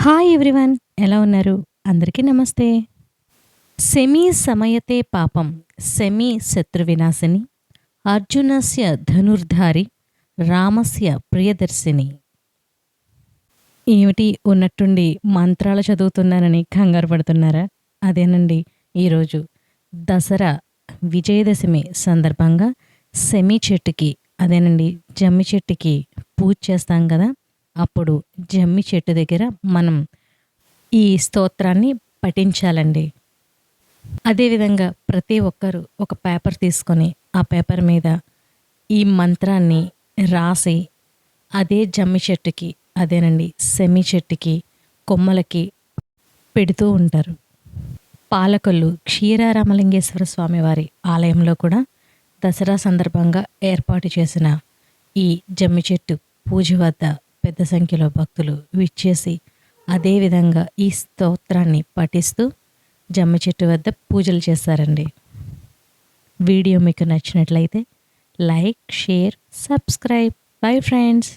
Hi everyone ఎలా ఉన్నారు? అందరికీ నమస్తే. సెమీ సమయతే పాపం సెమీ శత్రువినాశిని అర్జునస్య ధనుర్ధారి రామస్య ప్రియదర్శిని. ఏమిటి ఉన్నట్టుండి మంత్రాలు చదువుతున్నానని కంగారు పడుతున్నారా? అదేనండి ఈరోజు దసరా విజయదశమి సందర్భంగా సెమీ చెట్టుకి అదేనండి జమ్మి చెట్టుకి పూజ చేస్తాం కదా? అప్పుడు జమ్మి చెట్టు దగ్గర మనం ఈ స్తోత్రాన్ని పఠించాలండి. అదేవిధంగా ప్రతి ఒక్కరూ ఒక పేపర్ తీసుకొని ఆ పేపర్ మీద ఈ మంత్రాన్ని రాసి అదే జమ్మి చెట్టుకి అదేనండి సెమి చెట్టుకి కొమ్మలకి పెడుతూ ఉంటారు. పాలకొల్లు క్షీరారామలింగేశ్వర స్వామి వారి ఆలయంలో కూడా దసరా సందర్భంగా ఏర్పాటు చేసిన ఈ జమ్మి చెట్టు పూజ వద్ద పెద్ద సంఖ్యలో భక్తులు విచ్చేసి అదేవిధంగా ఈ స్తోత్రాన్ని పఠిస్తూ జమ్మి చెట్టు వద్ద పూజలు చేస్తారండి. వీడియో మీకు నచ్చినట్లయితే like share subscribe. Bye friends.